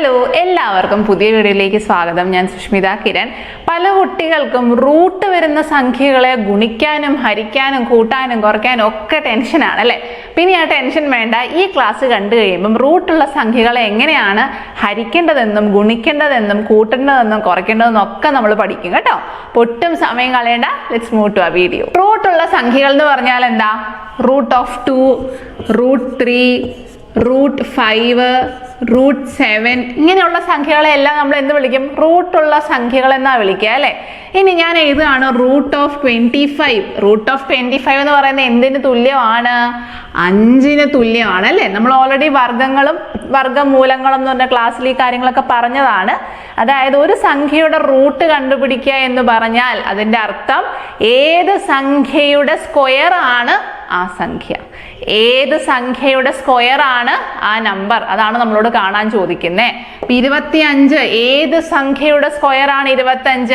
Hello എല്ലാവർക്കും പുതിയ വീഡിയോയിലേക്ക് സ്വാഗതം. ഞാൻ സുഷ്മിത കിരൺ. പല കുട്ടികൾക്കും റൂട്ട് വരുന്ന സംഖ്യകളെ ഗുണിക്കാനും ഹരിക്കാനും കൂട്ടാനും കുറയ്ക്കാനും ഒക്കെ ടെൻഷനാണ് അല്ലേ? പിന്നെ ആ ടെൻഷൻ വേണ്ട. ഈ ക്ലാസ് കണ്ടു കഴിയുമ്പം റൂട്ടുള്ള സംഖ്യകളെ എങ്ങനെയാണ് ഹരിക്കേണ്ടതെന്നും ഗുണിക്കേണ്ടതെന്നും കൂട്ടേണ്ടതെന്നും കുറയ്ക്കേണ്ടതെന്നും ഒക്കെ നമ്മൾ പഠിക്കും കേട്ടോ. ഒട്ടും സമയം കളയേണ്ട. ലെറ്റ്സ് മൂവ് ടു ആ വീഡിയോ റൂട്ടുള്ള സംഖ്യകൾ എന്ന് പറഞ്ഞാൽ എന്താ? Root of two root three root five root seven ഇങ്ങനെയുള്ള സംഖ്യകളെല്ലാം നമ്മൾ എന്ത് വിളിക്കും? റൂട്ടുള്ള സംഖ്യകൾ എന്നാ വിളിക്കുക അല്ലേ? ഇനി ഞാൻ എഴുതുകയാണ് root of twenty five. Root of twenty five എന്ന് പറയുന്നത് എന്തിന് തുല്യമാണ്? അഞ്ചിന് തുല്യമാണ് അല്ലേ? നമ്മൾ ഓൾറെഡി വർഗങ്ങളും വർഗമൂലങ്ങളും എന്ന് പറഞ്ഞ ക്ലാസ്സിൽ ഈ കാര്യങ്ങളൊക്കെ പറഞ്ഞതാണ്. അതായത് ഒരു സംഖ്യയുടെ റൂട്ട് കണ്ടുപിടിക്കുക എന്ന് പറഞ്ഞാൽ അതിന്റെ അർത്ഥം ഏത് സംഖ്യയുടെ സ്ക്വയർ ആണ് ആ സംഖ്യ. ഏത് സംഖ്യയുടെ സ്ക്വയർ ആണ് ആ നമ്പർ അതാണ് നമ്മളോട് കാണാൻ ചോദിക്കുന്നത് ഇരുപത്തി അഞ്ച് ഏത് സംഖ്യയുടെ സ്ക്വയർ ആണ് ഇരുപത്തഞ്ച്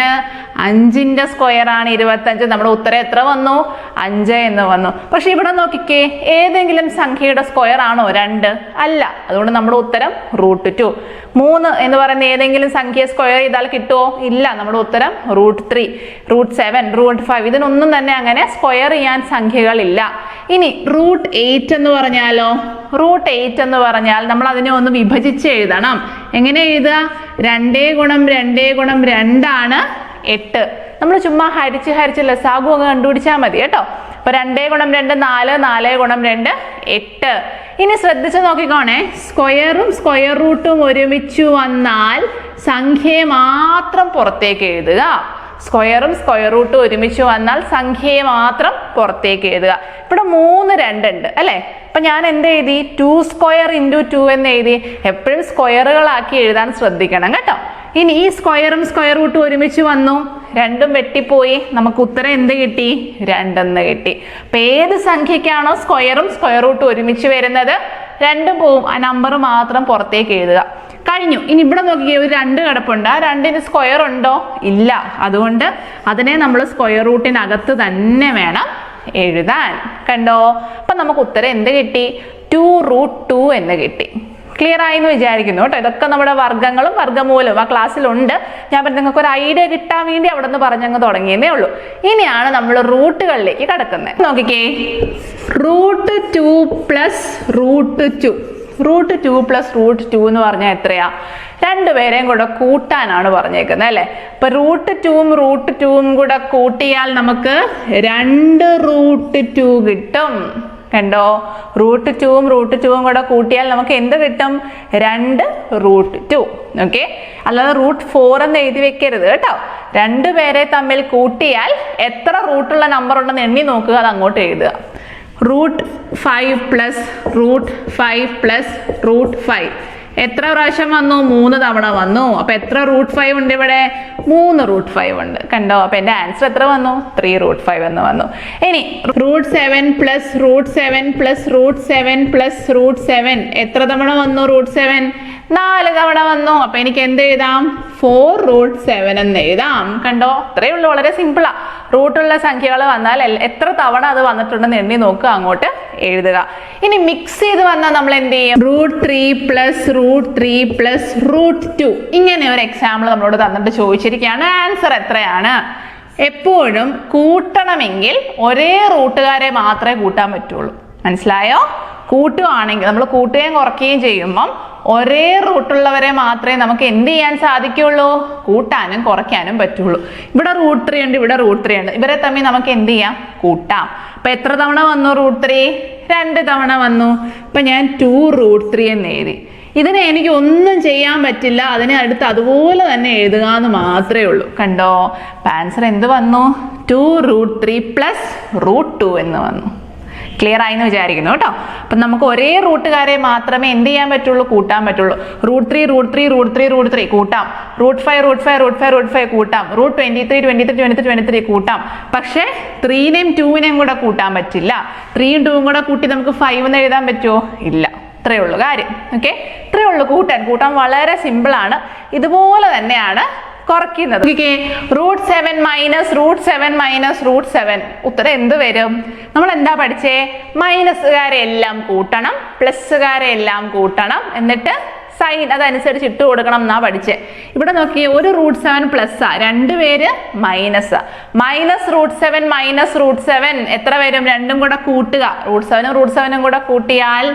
അഞ്ചിന്റെ സ്ക്വയർ ആണ് ഇരുപത്തഞ്ച് നമ്മുടെ ഉത്തരം എത്ര വന്നു? അഞ്ച് എന്ന് വന്നു. പക്ഷെ ഇവിടെ നോക്കിക്കേ ഏതെങ്കിലും സംഖ്യയുടെ സ്ക്വയർ ആണോ? രണ്ട്. അല്ല. അതുകൊണ്ട് നമ്മുടെ ഉത്തരം റൂട്ട് ടു മൂന്ന് എന്ന് പറയുന്ന ഏതെങ്കിലും സംഖ്യ സ്ക്വയർ ചെയ്താൽ കിട്ടുമോ ഇല്ല. നമ്മുടെ ഉത്തരം root three root seven root five ഇതിനൊന്നും തന്നെ അങ്ങനെ സ്ക്വയർ ചെയ്യാൻ സംഖ്യകളില്ല. ഇനി റൂട്ട് എയ്റ്റ് എന്ന് പറഞ്ഞാലോ? റൂട്ട് എയ്റ്റ് എന്ന് പറഞ്ഞാൽ നമ്മൾ അതിനെ ഒന്ന് വിഭജിച്ച് എഴുതണം. എങ്ങനെ എഴുതുക? രണ്ടേ ഗുണം രണ്ടേ ഗുണം രണ്ടാണ് എട്ട്. നമ്മൾ ചുമ്മാ ഹരിച്ച് ഹരിച്ച് ലസാഗു അങ്ങ് കണ്ടുപിടിച്ചാൽ മതി കേട്ടോ. അപ്പൊ രണ്ടേ ഗുണം രണ്ട് നാല് നാല് ഗുണം രണ്ട് എട്ട്. ഇനി ശ്രദ്ധിച്ച് നോക്കിക്കോണേ. സ്ക്വയറും സ്ക്വയർ റൂട്ടും ഒരുമിച്ചു വന്നാൽ സംഖ്യയെ മാത്രം പുറത്തേക്ക് എഴുതുക. സ്ക്വയറും സ്ക്വയർ റൂട്ടും ഒരുമിച്ച് വന്നാൽ സംഖ്യയെ മാത്രം പുറത്തേക്ക് എഴുതുക. ഇവിടെ മൂന്ന് രണ്ടുണ്ട് അല്ലേ? അപ്പൊ ഞാൻ എന്ത് എഴുതി? ടു സ്ക്വയർ ഇന്റു ടു എന്ന് എഴുതി. എപ്പോഴും സ്ക്വയറുകളാക്കി എഴുതാൻ ശ്രദ്ധിക്കണം കേട്ടോ. ഇനി ഈ സ്ക്വയറും സ്ക്വയർ റൂട്ടും ഒരുമിച്ച് വന്നു. രണ്ടും വെട്ടിപ്പോയി. നമുക്ക് ഉത്തരം എന്ത് കിട്ടി? രണ്ടെന്ന് കിട്ടി. അപ്പൊ ഏത് സംഖ്യക്കാണോ സ്ക്വയറും സ്ക്വയർ റൂട്ടും ഒരുമിച്ച് വരുന്നത്? രണ്ടും പോവും. ആ നമ്പർ മാത്രം പുറത്തേക്ക് എഴുതുക. കഴിഞ്ഞു. ഇനി ഇവിടെ നോക്കിയേ ഒരു രണ്ട് കിടപ്പുണ്ട്. ആ രണ്ടിന് സ്ക്വയർ ഉണ്ടോ? ഇല്ല. അതുകൊണ്ട് അതിനെ നമ്മൾ സ്ക്വയർ റൂട്ടിനകത്ത് തന്നെ വേണം എഴുതാൻ. കണ്ടോ? അപ്പൊ നമുക്ക് ഉത്തരം എന്ത് കിട്ടി? ടു റൂട്ട് ടു എന്ന് കിട്ടി. ക്ലിയർ ആയി എന്ന് വിചാരിക്കുന്നു കേട്ടോ. ഇതൊക്കെ നമ്മുടെ വർഗങ്ങളും വർഗമൂലവും. ആ ക്ലാസ്സിലുണ്ട്. ഞാൻ പറഞ്ഞു നിങ്ങൾക്ക് ഒരു ഐഡിയ കിട്ടാൻ വേണ്ടി അവിടെ നിന്ന് പറഞ്ഞങ്ങ് തുടങ്ങിയതേ ഉള്ളൂ. ഇനിയാണ് നമ്മൾ റൂട്ടുകളിലേക്ക് കിടക്കുന്നത്. നോക്കിക്കേ. Root two plus root two. Root two plus root two എന്ന് പറഞ്ഞാൽ എത്രയാ? രണ്ടുപേരെയും കൂടെ കൂട്ടാനാണ് പറഞ്ഞേക്കുന്നത് അല്ലേ? അപ്പൊ റൂട്ട് ടൂവും റൂട്ട് ടൂവും കൂടെ കൂട്ടിയാൽ നമുക്ക് രണ്ട് റൂട്ട് ടു കിട്ടും. കണ്ടോ? റൂട്ട് ടൂവും റൂട്ട് ടൂവും കൂടെ കൂട്ടിയാൽ നമുക്ക് എന്ത് കിട്ടും? രണ്ട് റൂട്ട് ടു ഓക്കെ അല്ലാതെ റൂട്ട് ഫോർ എന്ന് എഴുതി വെക്കരുത് കേട്ടോ. രണ്ട് പേരെ തമ്മിൽ കൂട്ടിയാൽ എത്ര റൂട്ടുള്ള നമ്പർ ഉണ്ടെന്ന് എണ്ണി നോക്കുക അത് അങ്ങോട്ട് എഴുതുക. Root five plus root five plus root five എത്ര പ്രാവശ്യം വന്നു? മൂന്ന് തവണ വന്നു. അപ്പൊ എത്ര റൂട്ട് ഫൈവ് ഉണ്ട് ഇവിടെ? മൂന്ന് റൂട്ട് ഫൈവ് ഉണ്ട്. കണ്ടോ? അപ്പൊ എന്റെ ആൻസർ എത്ര വന്നു? ത്രീ റൂട്ട് ഫൈവ് എന്ന് വന്നു. ഇനി root seven plus root seven plus root seven plus root seven എത്ര തവണ വന്നു റൂട്ട് സെവൻ നാല് തവണ വന്നു. അപ്പൊ എനിക്ക് എന്ത് എഴുതാം? ഫോർ റൂട്ട് സെവൻ എന്ന് എഴുതാം. കണ്ടോ? അത്രയേ ഉള്ളൂ. വളരെ സിമ്പിളാ റൂട്ടുള്ള സംഖ്യകൾ വന്നാൽ എത്ര തവണ അത് വന്നിട്ടുണ്ടെന്ന് എണ്ണി നോക്കുക അങ്ങോട്ട് എഴുതുക. ഇനി മിക്സ് ചെയ്ത് വന്നാൽ നമ്മൾ എന്ത് ചെയ്യും? Root three plus root three plus root two ഇങ്ങനെ ഒരു എക്സാമ്പിൾ നമ്മളോട് തന്നിട്ട് ചോദിച്ചിരിക്കുകയാണ്. ആൻസർ എത്രയാണ്? എപ്പോഴും കൂട്ടണമെങ്കിൽ ഒരേ റൂട്ടുകാരെ മാത്രമേ കൂട്ടാൻ പറ്റുള്ളൂ. മനസ്സിലായോ? കൂട്ടുകയാണെങ്കിൽ നമ്മൾ കൂട്ടുകയും കുറയ്ക്കുകയും ചെയ്യുമ്പം ഒരേ റൂട്ടുള്ളവരെ മാത്രമേ നമുക്ക് എന്ത് ചെയ്യാൻ സാധിക്കുള്ളൂ? കൂട്ടാനും കുറയ്ക്കാനും പറ്റുള്ളൂ. ഇവിടെ റൂട്ട് ത്രീ ഉണ്ട് ഇവിടെ റൂട്ട് ത്രീ ഉണ്ട്. ഇവരെ തമ്മിൽ നമുക്ക് എന്ത് ചെയ്യാം? കൂട്ടാം. അപ്പൊ എത്ര തവണ വന്നു റൂട്ട് ത്രീ രണ്ട് തവണ വന്നു. ഇപ്പൊ ഞാൻ ടു റൂട്ട് ത്രീ എന്ന് എഴുതി. ഇതിനെ എനിക്ക് ഒന്നും ചെയ്യാൻ പറ്റില്ല. അതിനെ അടുത്ത് അതുപോലെ തന്നെ എഴുതുക എന്ന് മാത്രമേ ഉള്ളൂ. കണ്ടോ? ആൻസർ എന്ത് വന്നു? Two root three plus root two എന്ന് വന്നു. ക്ലിയർ ആയി എന്ന് വിചാരിക്കുന്നു കേട്ടോ. അപ്പം നമുക്ക് ഒരേ റൂട്ടുകാരെ മാത്രമേ എന്ത് ചെയ്യാൻ പറ്റുള്ളൂ? കൂട്ടാൻ പറ്റുള്ളൂ. Root three root three root three root three കൂട്ടാം. Root five root five root five root five കൂട്ടാം. Root twenty three twenty three twenty three twenty three കൂട്ടാം. പക്ഷേ ത്രീനെയും ടൂവിനെയും കൂടെ കൂട്ടാൻ പറ്റില്ല. ത്രീയും ടൂവും കൂടെ കൂട്ടി നമുക്ക് ഫൈവ് എന്ന് എഴുതാൻ പറ്റുമോ ഇല്ല. ഇത്രയേ ഉള്ളൂ കാര്യം. ഓക്കെ ഇത്രയേ ഉള്ളൂ കൂട്ടാൻ. കൂട്ടാൻ വളരെ സിമ്പിളാണ് ഇതുപോലെ തന്നെയാണ് കുറയ്ക്കുന്നത്. Root seven minus root seven minus root seven ഉത്തരം എന്ത് വരും? നമ്മൾ എന്താ പഠിച്ചേ? മൈനസുകാരെ എല്ലാം കൂട്ടണം പ്ലസ്സുകാരെ എല്ലാം കൂട്ടണം. എന്നിട്ട് സൈൻ അതനുസരിച്ച് ഇട്ട് കൊടുക്കണം എന്നാ പഠിച്ചേ. ഇവിടെ നോക്കിയേ ഒരു റൂട്ട് സെവൻ പ്ലസ് ആ രണ്ടുപേര് minus minus root seven minus root seven എത്ര വരും? രണ്ടും കൂടെ കൂട്ടുക. റൂട്ട് സെവനും റൂട്ട് സെവനും കൂടെ കൂട്ടിയാൽ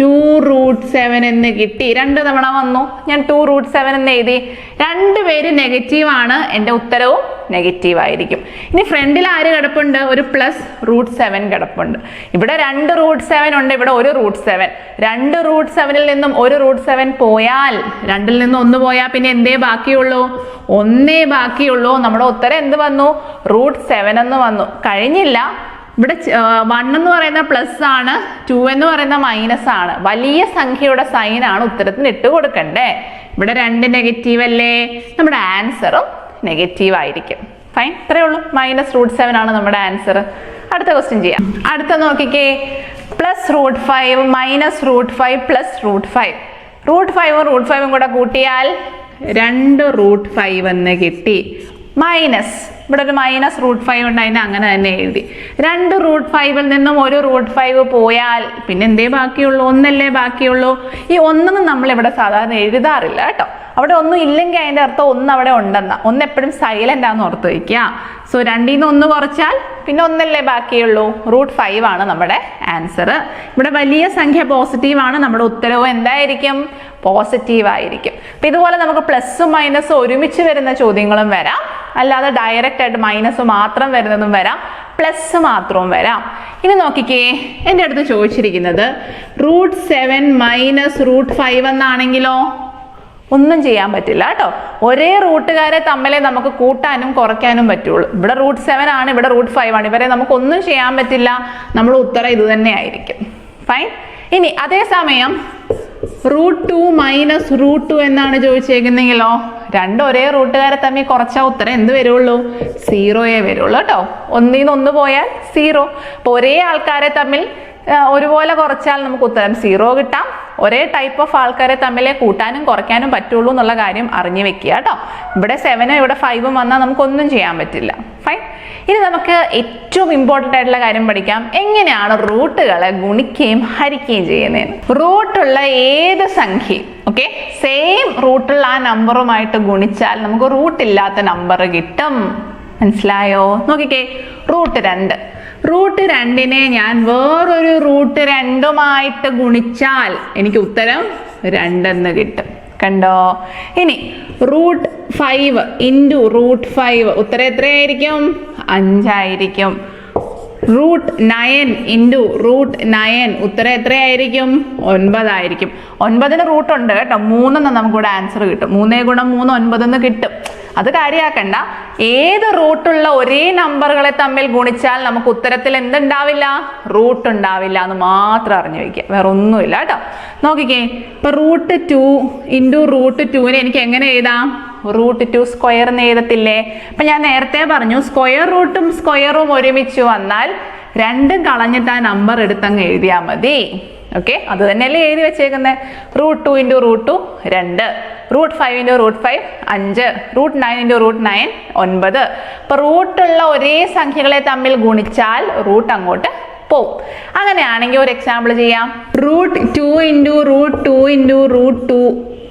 ടു റൂട്ട് സെവൻ എന്ന് കിട്ടി. രണ്ട് തവണ വന്നു. ഞാൻ ടു റൂട്ട് സെവൻ എന്ന് എഴുതി. രണ്ടുപേര് നെഗറ്റീവ് ആണ്. എന്റെ ഉത്തരവും നെഗറ്റീവ് ആയിരിക്കും. ഇനി ഫ്രണ്ടിൽ ആര് കിടപ്പുണ്ട്? ഒരു പ്ലസ് റൂട്ട് സെവൻ കിടപ്പുണ്ട്. ഇവിടെ രണ്ട് റൂട്ട് സെവൻ ഉണ്ട്. ഇവിടെ ഒരു റൂട്ട് സെവൻ രണ്ട് റൂട്ട് സെവനിൽ നിന്നും ഒരു റൂട്ട് സെവൻ പോയാൽ രണ്ടിൽ നിന്നും ഒന്ന് പോയാൽ പിന്നെ എന്തേ ബാക്കിയുള്ളൂ? ഒന്നേ ബാക്കിയുള്ളൂ. നമ്മുടെ ഉത്തരം എന്ത് വന്നു? റൂട്ട് സെവൻ എന്ന് വന്നു. കഴിഞ്ഞില്ല. ഇവിടെ വൺ എന്ന് പറയുന്ന പ്ലസ് ആണ് ടു എന്ന് പറയുന്ന മൈനസ് ആണ്. വലിയ സംഖ്യയുടെ സൈൻ ആണ് ഉത്തരത്തിന് ഇട്ട് കൊടുക്കണ്ടേ. ഇവിടെ രണ്ട് നെഗറ്റീവ് അല്ലേ? നമ്മുടെ ആൻസറും നെഗറ്റീവ് ആയിരിക്കും. ഫൈൻ ഇത്രയേ ഉള്ളൂ. മൈനസ് റൂട്ട് സെവൻ ആണ് നമ്മുടെ ആൻസർ അടുത്ത ക്വസ്റ്റ്യൻ ചെയ്യാം. അടുത്ത നോക്കിക്കേ. Plus root five minus root five plus root five root ഫൈവും റൂട്ട് ഫൈവും കൂടെ കൂട്ടിയാൽ രണ്ട് റൂട്ട് ഫൈവ് എന്ന് കിട്ടി. മൈനസ് ഇവിടെ ഒരു മൈനസ് റൂട്ട് ഫൈവ് ഉണ്ട് അതിനെ അങ്ങനെ തന്നെ എഴുതി. രണ്ട് റൂട്ട് ഫൈവിൽ നിന്നും ഒരു റൂട്ട് ഫൈവ് പോയാൽ പിന്നെ എന്തേ ബാക്കിയുള്ളൂ? ഒന്നല്ലേ ബാക്കിയുള്ളൂ? ഈ ഒന്നും നമ്മൾ ഇവിടെ സാധാരണ എഴുതാറില്ല കേട്ടോ. അവിടെ ഒന്നും ഇല്ലെങ്കിൽ അതിന്റെ അർത്ഥം ഒന്ന് അവിടെ ഉണ്ടെന്ന. ഒന്ന് എപ്പോഴും സൈലന്റ് ആണെന്ന് ഓർത്ത് വയ്ക്കുക. സോ രണ്ടിൽ നിന്ന് ഒന്ന് കുറച്ചാൽ പിന്നെ ഒന്നല്ലേ ബാക്കിയുള്ളൂ. റൂട്ട് ഫൈവ് ആണ് നമ്മുടെ ആൻസർ ഇവിടെ വലിയ സംഖ്യ പോസിറ്റീവ് ആണ്. നമ്മുടെ ഉത്തരവ് എന്തായിരിക്കും? പോസിറ്റീവ് ആയിരിക്കും. അപ്പം ഇതുപോലെ നമുക്ക് പ്ലസ്സും മൈനസും ഒരുമിച്ച് വരുന്ന ചോദ്യങ്ങളും വരാം. അല്ലാതെ ഡയറക്റ്റ് ആയിട്ട് മൈനസ് മാത്രം വരുന്നതും വരാം. പ്ലസ് മാത്രവും വരാം. ഇനി നോക്കിക്കേ എന്റെ അടുത്ത് ചോദിച്ചിരിക്കുന്നത് root seven minus root five എന്നാണെങ്കിലോ? ഒന്നും ചെയ്യാൻ പറ്റില്ല കേട്ടോ. ഒരേ റൂട്ടുകാരെ തമ്മിലേ നമുക്ക് കൂട്ടാനും കുറയ്ക്കാനും പറ്റുള്ളൂ. ഇവിടെ റൂട്ട് സെവൻ ആണ് ഇവിടെ റൂട്ട് ഫൈവ് ആണ്. ഇവരെ നമുക്ക് ഒന്നും ചെയ്യാൻ പറ്റില്ല. നമ്മൾ ഉത്തരം ഇത് തന്നെ ആയിരിക്കും. ഫൈൻ ഇനി അതേസമയം root two minus root two എന്നാണ് ചോദിച്ചേക്കുന്നെങ്കിലോ രണ്ട് ഒരേ റൂട്ടുകാരെ തമ്മിൽ കുറച്ചാൽ ഉത്തരം എന്ത് വരുള്ളൂ? സീറോയെ വരുള്ളൂ കേട്ടോ. ഒന്നിൽ നിന്ന് ഒന്ന് പോയാൽ സീറോ അപ്പോൾ ഒരേ ആൾക്കാരെ തമ്മിൽ ഒരുപോലെ കുറച്ചാൽ നമുക്ക് ഉത്തരം സീറോ കിട്ടാം. ഒരേ ടൈപ്പ് ഓഫ് ആൾക്കാരെ തമ്മിൽ കൂട്ടാനും കുറയ്ക്കാനും പറ്റുള്ളൂ എന്നുള്ള കാര്യം അറിഞ്ഞു വെക്കുക കേട്ടോ. ഇവിടെ സെവനും ഇവിടെ ഫൈവും വന്നാൽ നമുക്കൊന്നും ചെയ്യാൻ പറ്റില്ല. ഫൈൻ ഇനി നമുക്ക് ഏറ്റവും ഇമ്പോർട്ടന്റ് ആയിട്ടുള്ള കാര്യം പഠിക്കാം. എങ്ങനെയാണ് റൂട്ടുകളെ ഗുണിക്കുകയും ഹരിക്കുകയും ചെയ്യുന്നതെന്ന്. റൂട്ടുള്ള ഏത് സംഖ്യയും ഓക്കെ സെയിം റൂട്ടുള്ള ആ നമ്പറുമായിട്ട് ഗുണിച്ചാൽ നമുക്ക് റൂട്ടില്ലാത്ത നമ്പർ കിട്ടും. മനസ്സിലായോ? നോക്കിക്കേ. റൂട്ട് രണ്ട്. റൂട്ട് രണ്ടിനെ ഞാൻ വേറൊരു റൂട്ട് രണ്ടുമായിട്ട് ഗുണിച്ചാൽ എനിക്ക് ഉത്തരം രണ്ടെന്ന് കിട്ടും. കണ്ടോ? ഇനി root five into root five ഉത്തരം എത്രയായിരിക്കും? അഞ്ചായിരിക്കും. Root nine into root nine ഉത്തരം എത്രയായിരിക്കും? ഒൻപതായിരിക്കും. ഒൻപതിന് റൂട്ട് ഉണ്ട് കേട്ടോ. മൂന്നെന്ന് നമുക്കിവിടെ ആൻസർ കിട്ടും. മൂന്നേ ഗുണം മൂന്ന് ഒൻപതെന്ന് കിട്ടും. അത് കാര്യമാക്കണ്ട ഏത് റൂട്ടുള്ള ഒരേ നമ്പറുകളെ തമ്മിൽ ഗുണിച്ചാൽ നമുക്ക് ഉത്തരത്തിൽ എന്തുണ്ടാവില്ല? റൂട്ട് ഉണ്ടാവില്ല എന്ന് മാത്രം അറിഞ്ഞു വയ്ക്കുക. വേറെ ഒന്നുമില്ല കേട്ടോ. നോക്കിക്കേ ഇപ്പൊ റൂട്ട് ടു ഇന്റു റൂട്ട് ടുവിനെ എനിക്ക് എങ്ങനെ എഴുതാം? റൂട്ട് ടു സ്ക്വയർ എന്ന് എഴുതത്തില്ലേ? അപ്പൊ ഞാൻ നേരത്തെ പറഞ്ഞു സ്ക്വയർ റൂട്ടും സ്ക്വയറും ഒരുമിച്ച് വന്നാൽ രണ്ടും കളഞ്ഞിട്ട് ആ നമ്പർ എടുത്തങ്ങ് എഴുതിയാൽ മതി. ഓക്കെ? അത് തന്നെയല്ലേ എഴുതി വെച്ചേക്കുന്നത് root two into root two രണ്ട്. Root five into root five അഞ്ച്. Root nine into root nine ഒൻപത്. അപ്പം റൂട്ടുള്ള ഒരേ സംഖ്യകളെ തമ്മിൽ ഗുണിച്ചാൽ റൂട്ട് അങ്ങോട്ട് പോവും. അങ്ങനെയാണെങ്കിൽ ഒരു എക്സാമ്പിൾ ചെയ്യാം. Root two into root two into root two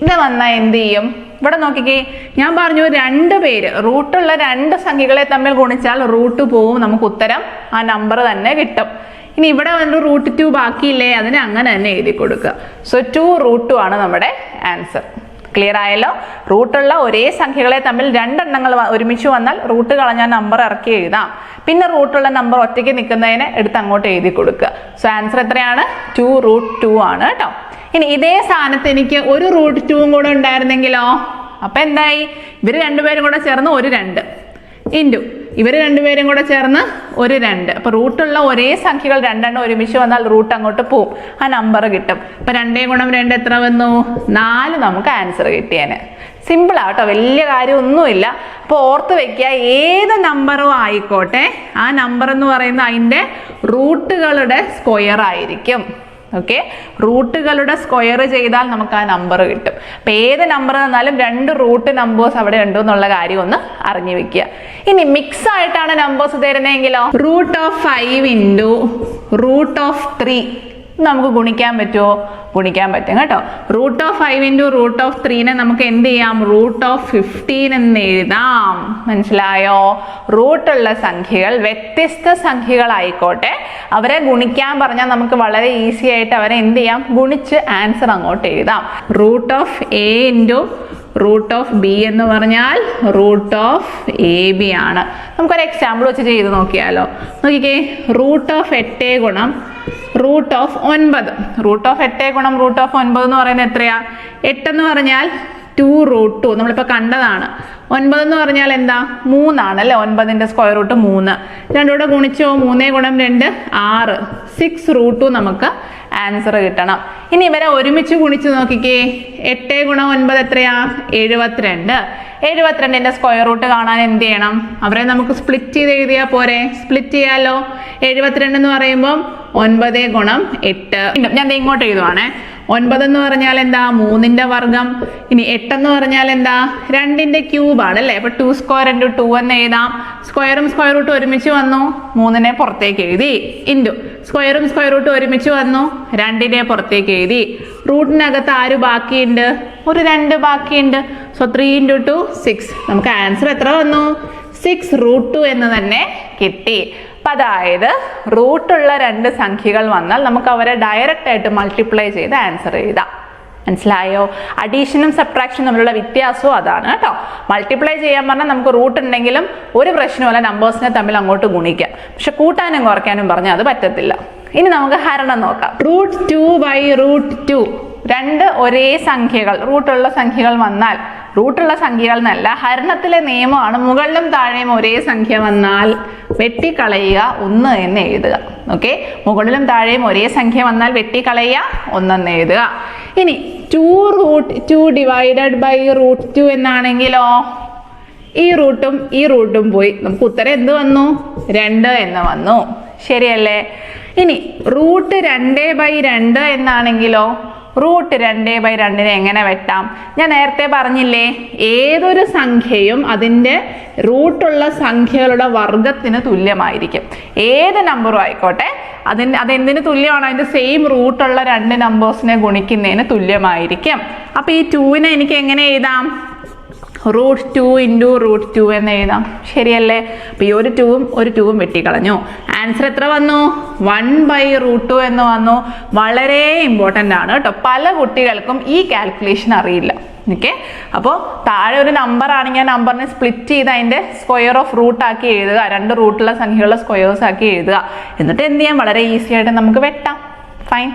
ഇത് വന്നാൽ എന്ത് ചെയ്യും? ഇവിടെ നോക്കിക്കേ. ഞാൻ പറഞ്ഞു രണ്ട് പേര് റൂട്ടുള്ള രണ്ട് സംഖ്യകളെ തമ്മിൽ ഗുണിച്ചാൽ റൂട്ട് പോവും. നമുക്ക് ഉത്തരം ആ നമ്പർ തന്നെ കിട്ടും. ഇനി ഇവിടെ വന്നിട്ട് റൂട്ട് ടു ബാക്കിയില്ലേ? അതിനെ അങ്ങനെ തന്നെ എഴുതി കൊടുക്കുക. സോ ടു റൂട്ട് ടു ആണ് നമ്മുടെ ആൻസർ ക്ലിയർ ആയല്ലോ. റൂട്ടുള്ള ഒരേ സംഖ്യകളെ തമ്മിൽ രണ്ടെണ്ണങ്ങൾ ഒരുമിച്ച് വന്നാൽ റൂട്ട് കളഞ്ഞാൽ നമ്പർ ഇറക്കി എഴുതാം. പിന്നെ റൂട്ടുള്ള നമ്പർ ഒറ്റയ്ക്ക് നിൽക്കുന്നതിനെ എടുത്ത് അങ്ങോട്ട് എഴുതി കൊടുക്കുക. സോ ആൻസർ എത്രയാണ്? ടു റൂട്ട് ടു ആണ് കേട്ടോ. ഇനി ഇതേ സ്ഥാനത്ത് എനിക്ക് ഒരു റൂട്ട് ടൂവും കൂടെ ഉണ്ടായിരുന്നെങ്കിലോ? അപ്പൊ എന്തായി? ഇവർ രണ്ടുപേരും കൂടെ ചേർന്ന് ഒരു രണ്ട്. ഇന്റു ഇവർ രണ്ടുപേരും കൂടെ ചേർന്ന് ഒരു രണ്ട്. അപ്പോൾ റൂട്ടുള്ള ഒരേ സംഖ്യകൾ രണ്ടെണ്ണം ഒരുമിച്ച് വന്നാൽ റൂട്ട് അങ്ങോട്ട് പോവും. ആ നമ്പർ കിട്ടും. ഇപ്പം രണ്ടേ ഗുണം രണ്ട് എത്ര വന്നു? നാല് നമുക്ക് ആൻസർ കിട്ടിയേനെ. സിമ്പിൾ ആട്ടോ. വലിയ കാര്യമൊന്നുമില്ല. അപ്പോൾ ഓർത്ത് വെക്കുക ഏത് നമ്പറും ആയിക്കോട്ടെ. ആ നമ്പർ എന്ന് പറയുന്ന അതിന്റെ റൂട്ടുകളുടെ സ്ക്വയർ ആയിരിക്കും. ഓക്കെ റൂട്ടുകളുടെ സ്ക്വയർ ചെയ്താൽ നമുക്ക് ആ നമ്പർ കിട്ടും. അപ്പം ഏത് നമ്പർ തന്നാലും രണ്ട് റൂട്ട് നമ്പേഴ്സ് അവിടെ ഉണ്ടോ എന്നുള്ള കാര്യം ഒന്ന് അറിഞ്ഞു വെക്കുക. ഇനി മിക്സ് ആയിട്ടാണ് numbers തരുന്നതെങ്കിലോ? Root of five into root of three നമുക്ക് ഗുണിക്കാൻ പറ്റുമോ? ഗുണിക്കാൻ പറ്റും. കേട്ടോ? Root of five into root of ത്രീനെ നമുക്ക് എന്ത് ചെയ്യാം? റൂട്ട് ഓഫ് ഫിഫ്റ്റീൻ എന്ന് എഴുതാം. മനസ്സിലായോ? റൂട്ടുള്ള സംഖ്യകൾ വ്യത്യസ്ത സംഖ്യകളായിക്കോട്ടെ. അവരെ ഗുണിക്കാൻ പറഞ്ഞാൽ നമുക്ക് വളരെ ഈസി ആയിട്ട് അവരെ എന്ത് ചെയ്യാം? ഗുണിച്ച് ആൻസർ അങ്ങോട്ട് എഴുതാം. Root of A into root of B എന്ന് പറഞ്ഞാൽ റൂട്ട് ഓഫ് എ ബി ആണ്. നമുക്കൊരു എക്സാമ്പിൾ വെച്ച് ചെയ്ത് നോക്കിയാലോ. നോക്കിക്കേ റൂട്ട് ഓഫ് എട്ട് ഗുണം റൂട്ട് ഓഫ് ഒൻപത്. റൂട്ട് ഓഫ് എട്ട് ഗുണം റൂട്ട് ഓഫ് ഒൻപത് എന്ന് പറയുന്നത് എത്രയാ? എട്ടെന്ന് പറഞ്ഞാൽ ടു റൂട്ട് ടു നമ്മളിപ്പോൾ കണ്ടതാണ്. ഒൻപത് എന്ന് പറഞ്ഞാൽ എന്താ? മൂന്നാണ് അല്ലേ? ഒൻപതിന്റെ സ്ക്വയർ റൂട്ട് മൂന്ന്. രണ്ടുകൂടെ ഗുണിച്ചോ? മൂന്നേ ഗുണം രണ്ട് ആറ്. സിക്സ് റൂട്ട് ടു നമുക്ക് ആൻസർ കിട്ടണം. ഇനി ഇവരെ ഒരുമിച്ച് ഗുണിച്ച് നോക്കിക്കേ. എട്ട് ഗുണം ഒൻപത് എത്രയാ? എഴുപത്തിരണ്ട്. എഴുപത്തിരണ്ടിന്റെ സ്ക്വയർ റൂട്ട് കാണാൻ എന്ത് ചെയ്യണം? അവരെ നമുക്ക് സ്പ്ലിറ്റ് ചെയ്ത് എഴുതിയാൽ പോരെ. സ്പ്ലിറ്റ് ചെയ്യാലോ. എഴുപത്തിരണ്ട് എന്ന് പറയുമ്പം ഒൻപത് ഗുണം എട്ട്. ഞാൻ ഇങ്ങോട്ട് എഴുതുവാണേ. ഒൻപത് എന്ന് പറഞ്ഞാൽ എന്താ? മൂന്നിന്റെ വർഗം. ഇനി എട്ടെന്ന് പറഞ്ഞാൽ എന്താ? രണ്ടിന്റെ ക്യൂബാണ് അല്ലേ? അപ്പൊ ടു സ്ക്വയർ ഇന്റു ടു എന്ന് എഴുതാം. സ്ക്വയറും സ്ക്വയർ റൂട്ടും ഒരുമിച്ച് വന്നു. മൂന്നിനെ പുറത്തേക്ക് എഴുതി. ഇന്റു സ്ക്വയറും സ്ക്വയർ റൂട്ടും ഒരുമിച്ച് വന്നു. രണ്ടിനെ പുറത്തേക്ക് എഴുതി. റൂട്ടിനകത്ത് ആര് ബാക്കിയുണ്ട്? ഒരു രണ്ട് ബാക്കിയുണ്ട്. So three into two six നമുക്ക് ആൻസർ എത്ര വന്നു? സിക്സ് റൂട്ട് ടു എന്ന് തന്നെ കിട്ടി. അപ്പം അതായത് റൂട്ടുള്ള രണ്ട് സംഖ്യകൾ വന്നാൽ നമുക്ക് അവരെ ഡയറക്റ്റ് ആയിട്ട് മൾട്ടിപ്ലൈ ചെയ്ത് ആൻസർ എഴുതാം. മനസ്സിലായോ? അഡീഷനും സബ്ട്രാക്ഷനും തമ്മിലുള്ള വ്യത്യാസവും അതാണ് കേട്ടോ. മൾട്ടിപ്ലൈ ചെയ്യാൻ പറഞ്ഞാൽ നമുക്ക് റൂട്ട് ഉണ്ടെങ്കിലും ഒരു പ്രശ്നമല്ല നമ്പേഴ്സിനെ തമ്മിൽ അങ്ങോട്ട് ഗുണിക്കാം. പക്ഷെ കൂട്ടാനും കുറയ്ക്കാനും പറഞ്ഞാൽ അത് പറ്റത്തില്ല. ഇനി നമുക്ക് ഹരണം നോക്കാം. Root two by root two രണ്ട് ഒരേ സംഖ്യകൾ റൂട്ടുള്ള സംഖ്യകൾ വന്നാൽ റൂട്ടുള്ള സംഖ്യകൾ എന്നല്ല. ഹരണത്തിലെ നിയമമാണ് മുകളിലും താഴെയും ഒരേ സംഖ്യ വന്നാൽ വെട്ടിക്കളയുക ഒന്ന് എന്ന് എഴുതുക. ഓക്കെ മുകളിലും താഴെയും ഒരേ സംഖ്യ വന്നാൽ വെട്ടിക്കളയുക ഒന്നെന്ന് എഴുതുക. ഇനി two root two divided by root two എന്നാണെങ്കിലോ? ഈ റൂട്ടും ഈ റൂട്ടും പോയി. നമുക്ക് ഉത്തരം എന്ത് വന്നു? രണ്ട് എന്ന് വന്നു. ശരിയല്ലേ? ഇനി റൂട്ട് രണ്ട് ബൈ രണ്ട് എന്നാണെങ്കിലോ? റൂട്ട് രണ്ട് ബൈ രണ്ടിനെ എങ്ങനെ വെട്ടാം? ഞാൻ നേരത്തെ പറഞ്ഞില്ലേ ഏതൊരു സംഖ്യയും അതിന്റെ റൂട്ടുള്ള സംഖ്യകളുടെ വർഗത്തിന് തുല്യമായിരിക്കും. ഏത് നമ്പറും ആയിക്കോട്ടെ അതിന് അതെന്തിന് തുല്യമാണ്? അതിന്റെ സെയിം റൂട്ടുള്ള രണ്ട് നമ്പേഴ്സിനെ ഗുണിക്കുന്നതിന് തുല്യമായിരിക്കും. അപ്പോൾ ഈ ടൂവിനെ എനിക്ക് എങ്ങനെ എഴുതാം? Root two into root two എന്ന് എഴുതാം. ശരിയല്ലേ? അപ്പോൾ ഈ ഒരു ടൂവും ഒരു ടൂവും വെട്ടിക്കളഞ്ഞു. ആൻസർ എത്ര വന്നു? വൺ ബൈ റൂട്ട് ടു എന്ന് വന്നു. വളരെ ഇമ്പോർട്ടന്റ് ആണ് കേട്ടോ. പല കുട്ടികൾക്കും ഈ കാൽക്കുലേഷൻ അറിയില്ല. ഓക്കെ അപ്പോൾ താഴെ ഒരു നമ്പർ ആണെങ്കിൽ ആ നമ്പറിനെ സ്പ്ലിറ്റ് ചെയ്ത് അതിന്റെ സ്ക്വയർ ഓഫ് റൂട്ട് ആക്കി എഴുതുക. രണ്ട് റൂട്ടുള്ള സംഖ്യകളുടെ സ്ക്വയേഴ്സ് ആക്കി എഴുതുക. എന്നിട്ട് എന്ത് ചെയ്യാം? വളരെ ഈസി ആയിട്ട് നമുക്ക് വെട്ടാം. ഫൈൻ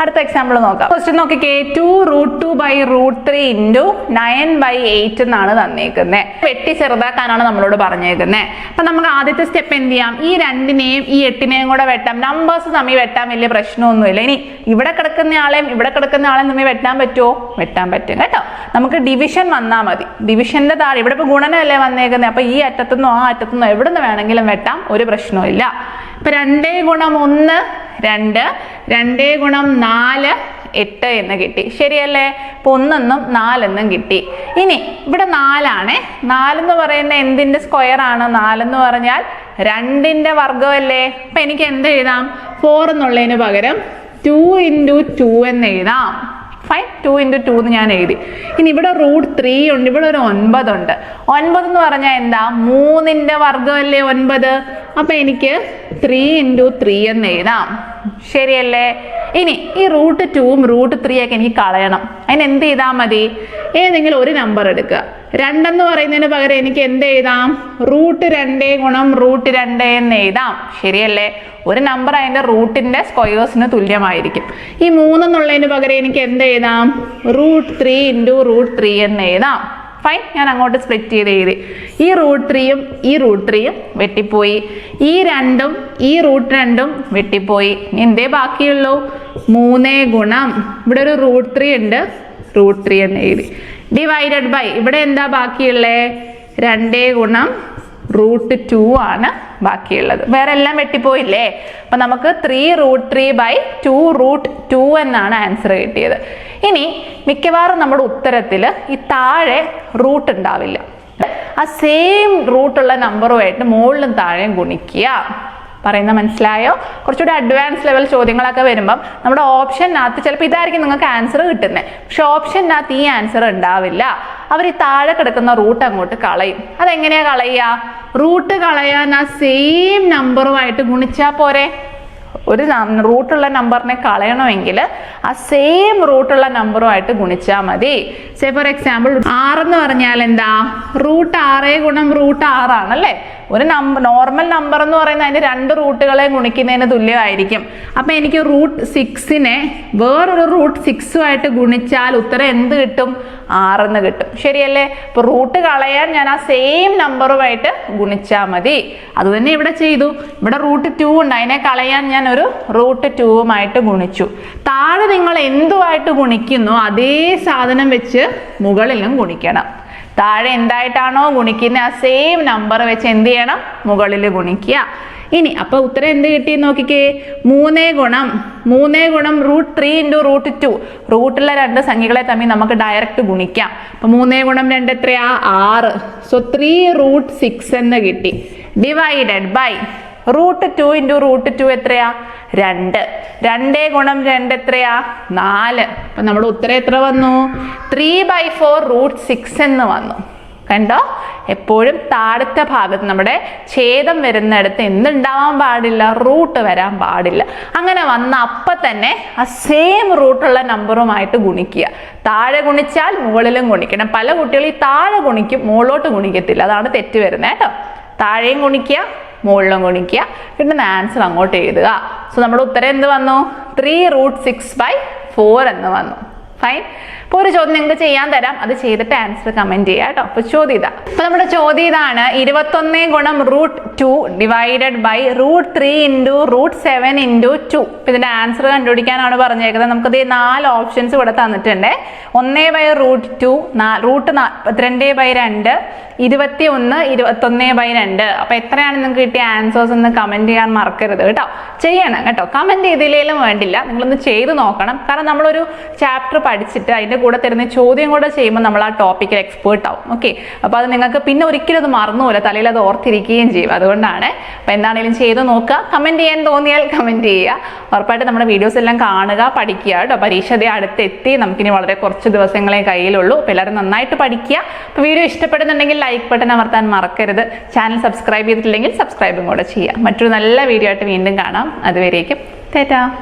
അടുത്ത എക്സാമ്പിൾ നോക്കാം. ക്വസ്റ്റ്യൻ നോക്കിക്കേ two root two by root three into nine by eight എന്നാണ് തന്നേക്കുന്നത് വെട്ടി ചെറുതാക്കാനാണ് നമ്മളോട് പറഞ്ഞേക്കുന്നത് അപ്പൊ നമുക്ക് ആദ്യത്തെ സ്റ്റെപ്പ് എന്ത് ചെയ്യാം? ഈ രണ്ടിനെയും ഈ എട്ടിനെയും കൂടെ വെട്ടാം. നമ്പേഴ്സ് തമ്മിൽ വെട്ടാൻ വലിയ പ്രശ്നമൊന്നുമില്ല. ഇനി ഇവിടെ കിടക്കുന്ന ആളെയും ഇവിടെ കിടക്കുന്ന ആളെയും തമ്മിൽ വെട്ടാൻ പറ്റുമോ വെട്ടാൻ പറ്റും കേട്ടോ. നമുക്ക് ഡിവിഷൻ വന്നാൽ മതി. ഡിവിഷന്റെ താഴെ ഇവിടെ ഇപ്പൊ ഗുണനല്ലേ വന്നേക്കുന്നത് അപ്പൊ ഈ അറ്റത്തുനിന്നോ ആ അറ്റത്തുനിന്നോ എവിടെ നിന്ന് വേണമെങ്കിലും വെട്ടാം. ഒരു പ്രശ്നവും ഇല്ല ഇപ്പൊ രണ്ടേ ഗുണം ഒന്ന് രണ്ട്. രണ്ടേ ഗുണം നാല് എട്ട് എന്ന് കിട്ടി. ശരിയല്ലേ? അപ്പോൾ ഒന്നെന്നും നാലെന്നും കിട്ടി. ഇനി ഇവിടെ നാലാണേ. നാലെന്ന് പറയുന്ന എന്തിന്റെ സ്ക്വയർ ആണ്? നാലെന്ന് പറഞ്ഞാൽ രണ്ടിന്റെ വർഗമല്ലേ അപ്പൊ എനിക്ക് എന്ത് എഴുതാം ഫോർ എന്നുള്ളതിന് പകരം ടു ഇന്റു ടു എന്ന് എഴുതാം. ഫൈൻ ടു ഇന്റു ടു എന്ന് ഞാൻ എഴുതി. ഇനി ഇവിടെ റൂട്ട് ത്രീ ഉണ്ട് ഇവിടെ ഒരു ഒൻപതുണ്ട് ഒൻപത് എന്ന് പറഞ്ഞാൽ എന്താ? മൂന്നിന്റെ വർഗമല്ലേ ഒൻപത്? അപ്പം എനിക്ക് ത്രീ ഇന്റു ത്രീ എന്ന് എഴുതാം. ശരിയല്ലേ? ഇനി ഈ റൂട്ട് ടൂവും റൂട്ട് ത്രീ ഒക്കെ എനിക്ക് കളയണം. അതിന് എന്ത് ചെയ്താൽ മതി? ഏതെങ്കിലും ഒരു നമ്പർ എടുക്കുക. രണ്ടെന്ന് പറയുന്നതിന് പകരം എനിക്ക് എന്ത് എഴുതാം? റൂട്ട് രണ്ടേ ഗുണം റൂട്ട് രണ്ട് എന്ന് എഴുതാം. ശരിയല്ലേ? ഒരു നമ്പർ അതിന്റെ റൂട്ടിന്റെ സ്ക്വയേഴ്സിന് തുല്യമായിരിക്കും. ഈ മൂന്നെന്നുള്ളതിന് പകരം എനിക്ക് എന്ത് എഴുതാം? Root three into root three എന്ന് എഴുതാം. ഫൈൻ ഞാൻ അങ്ങോട്ട് സ്പ്ലിറ്റ് ചെയ്ത് എഴുതി. ഈ റൂട്ട് ത്രീയും ഈ റൂട്ട് ത്രീയും വെട്ടിപ്പോയി. ഈ രണ്ടും ഈ റൂട്ട് രണ്ടും വെട്ടിപ്പോയി. ഇനി എന്തേ ബാക്കിയുള്ളൂ? മൂന്നേ ഗുണം. ഇവിടെ ഒരു റൂട്ട് ത്രീ ഉണ്ട്. റൂട്ട് ത്രീ എന്ന് എഴുതി. ഡിവൈഡഡ് ബൈ ഇവിടെ എന്താ ബാക്കിയുള്ളേ? രണ്ടേ ഗുണം. റൂട്ട് ടു ആണ് ബാക്കിയുള്ളത്. വേറെ എല്ലാം വെട്ടിപ്പോയില്ലേ? അപ്പൊ നമുക്ക് three root three by two root two എന്നാണ് ആൻസർ കിട്ടിയത്. ഇനി മിക്കവാറും നമ്മുടെ ഉത്തരത്തിൽ ഈ താഴെ റൂട്ട് ഉണ്ടാവില്ല. ആ സെയിം റൂട്ടുള്ള നമ്പറുമായിട്ട് മുകളിലും താഴെയും ഗുണിക്കുക. പറയുന്ന മനസ്സിലായോ? കുറച്ചുകൂടി അഡ്വാൻസ് ലെവൽ ചോദ്യങ്ങളൊക്കെ വരുമ്പം നമ്മുടെ ഓപ്ഷനകത്ത് ചിലപ്പോൾ ഇതായിരിക്കും നിങ്ങൾക്ക് ആൻസർ കിട്ടുന്നത് പക്ഷെ ഓപ്ഷനകത്ത് ഈ ആൻസർ ഉണ്ടാവില്ല. അവർ ഈ താഴെ കിടക്കുന്ന റൂട്ട് അങ്ങോട്ട് കളയും. അതെങ്ങനെയാ കളയുക? റൂട്ട് കളയാൻ ആ സെയിം നമ്പറുമായിട്ട് ഗുണിച്ചാൽ പോരെ? ഒരു റൂട്ടുള്ള നമ്പറിനെ കളയണമെങ്കിൽ ആ സെയിം റൂട്ടുള്ള നമ്പറുമായിട്ട് ഗുണിച്ചാൽ മതി. സേ ഫോർ എക്സാമ്പിൾ ആറ് എന്ന് പറഞ്ഞാൽ എന്താ? റൂട്ട് ആറ് ഗുണം റൂട്ട് ആറാണ് അല്ലേ ഒരു നമ്പർ നോർമൽ നമ്പർ എന്ന് പറയുന്നത് അതിന്റെ രണ്ട് റൂട്ടുകളെ ഗുണിക്കുന്നതിന് തുല്യമായിരിക്കും. അപ്പം എനിക്ക് റൂട്ട് സിക്സിനെ വേറൊരു റൂട്ട് സിക്സുമായിട്ട് ഗുണിച്ചാൽ ഉത്തരം എന്ത് കിട്ടും? ആറെന്ന് കിട്ടും. ശരിയല്ലേ? അപ്പോൾ റൂട്ട് കളയാൻ ഞാൻ ആ സെയിം നമ്പറുമായിട്ട് ഗുണിച്ചാൽ മതി. അതുതന്നെ ഇവിടെ ചെയ്തു. ഇവിടെ റൂട്ട് ടു ഉണ്ട്. അതിനെ കളയാൻ ഞാൻ ഒരു റൂട്ട് ടുവുമായിട്ട് ഗുണിച്ചു. താഴെ നിങ്ങൾ എന്തുമായിട്ട് ഗുണിക്കുന്നു അതേ സാധനം വെച്ച് മുകളിലും ഗുണിക്കണം. താഴെ എന്തായിട്ടാണോ ഗുണിക്കുന്ന ആ സെയിം നമ്പർ വെച്ച് എന്ത് ചെയ്യണം? മുകളിൽ ഗുണിക്കുക. ഇനി അപ്പൊ ഉത്തരം എന്ത് കിട്ടി നോക്കിക്കേ? മൂന്നേ ഗുണം മൂന്നേ ഗുണം root three into root two റൂട്ടുള്ള രണ്ട് സംഖ്യകളെ തമ്മിൽ നമുക്ക് ഡയറക്റ്റ് ഗുണിക്കാം. അപ്പൊ മൂന്നേ ഗുണം രണ്ട് എത്രയാ? ആറ്. സോ ത്രീ റൂട്ട് സിക്സ് എന്ന് കിട്ടി. Divided by root two into root two എത്രയാ? രണ്ട്. രണ്ടേ ഗുണം രണ്ട് എത്രയാ? നാല്. അപ്പം നമ്മുടെ ഉത്തരം എത്ര വന്നു? Three by four root six എന്ന് വന്നു. കണ്ടോ? എപ്പോഴും താഴത്തെ ഭാഗത്ത് നമ്മുടെ ഛേദം വരുന്നിടത്ത് എന്തുണ്ടാവാൻ പാടില്ല? റൂട്ട് വരാൻ പാടില്ല. അങ്ങനെ വന്ന അപ്പം തന്നെ ആ സെയിം റൂട്ടുള്ള നമ്പറുമായിട്ട് ഗുണിക്കുക. താഴെ ഗുണിച്ചാൽ മുകളിലും ഗുണിക്കണം. പല കുട്ടികളും ഈ താഴെ ഗുണിക്കും മുകളിലോട്ട് ഗുണിക്കത്തില്ല. അതാണ് തെറ്റ് വരുന്നത് കേട്ടോ. താഴെയും ഗുണിക്കുക മുകളിലും ഗുണിക്കുക. കിട്ടുന്ന ആൻസർ അങ്ങോട്ട് എഴുതുക. സോ നമ്മുടെ ഉത്തരം എന്ത് വന്നു? Three root six by four എന്ന് വന്നു. ഫൈൻ അപ്പോൾ ഒരു ചോദ്യം നിങ്ങൾക്ക് ചെയ്യാൻ തരാം. അത് ചെയ്തിട്ട് ആൻസർ കമന്റ് ചെയ്യുക കേട്ടോ. അപ്പോൾ ചോദ്യം ഇതാ. അപ്പോൾ നമ്മുടെ ചോദ്യം ഇതാണ്. ഇരുപത്തൊന്ന് ഗുണം root two divided by root three into root seven into two ഇപ്പം ആൻസർ കണ്ടുപിടിക്കാനാണ് പറഞ്ഞേക്കുന്നത്. നമുക്കിത് നാല് ഓപ്ഷൻസ് ഇവിടെ തന്നിട്ടുണ്ട്. ഒന്നേ ബൈ റൂട്ട് ടു റൂട്ട് നാൽപ്പത്തിരണ്ട് ബൈ രണ്ട് ഇരുപത്തി ഒന്ന് ഇരുപത്തൊന്ന് ബൈ രണ്ട്. അപ്പോൾ എത്രയാണ് നിങ്ങൾക്ക് കിട്ടിയ ആൻസേഴ്സ് എന്ന് കമന്റ് ചെയ്യാൻ മറക്കരുത് കേട്ടോ. ചെയ്യണം കേട്ടോ. കമന്റ് ചെയ്തില്ലെങ്കിലും വേണ്ടില്ല. നിങ്ങളൊന്ന് ചെയ്ത് നോക്കണം. കാരണം നമ്മളൊരു ചാപ്റ്റർ പഠിച്ചിട്ട് അതിന്റെ കൂടെ തരുന്ന ചോദ്യം കൂടെ ചെയ്യുമ്പോൾ നമ്മൾ ആ ടോപ്പിക്കിൽ എക്സ്പേർട്ട് ആവും. ഓക്കെ അപ്പോൾ അത് നിങ്ങൾക്ക് പിന്നെ ഒരിക്കലും അത് മറന്നുപോലെ തലയിൽ അത് ഓർത്തിരിക്കുകയും ചെയ്യും. അതുകൊണ്ടാണ് അപ്പോൾ എന്താണെങ്കിലും ചെയ്ത് നോക്കുക. കമന്റ് ചെയ്യാൻ തോന്നിയാൽ കമന്റ് ചെയ്യുക. ഉറപ്പായിട്ട് നമ്മുടെ വീഡിയോസ് എല്ലാം കാണുക പഠിക്കുക കേട്ടോ. പരീക്ഷ അതേ അടുത്തെത്തി. നമുക്കിനി വളരെ കുറച്ച് ദിവസങ്ങളെ കയ്യിലുള്ളൂ. അപ്പോൾ എല്ലാവരും നന്നായിട്ട് പഠിക്കുക. അപ്പോൾ വീഡിയോ ഇഷ്ടപ്പെടുന്നുണ്ടെങ്കിൽ ലൈക്ക് ബട്ടൺ അമർത്താൻ മറക്കരുത്. ചാനൽ സബ്സ്ക്രൈബ് ചെയ്തിട്ടില്ലെങ്കിൽ സബ്സ്ക്രൈബും കൂടെ ചെയ്യുക. മറ്റൊരു നല്ല വീഡിയോ ആയിട്ട് വീണ്ടും കാണാം. അതുവരേക്കും തേറ്റാ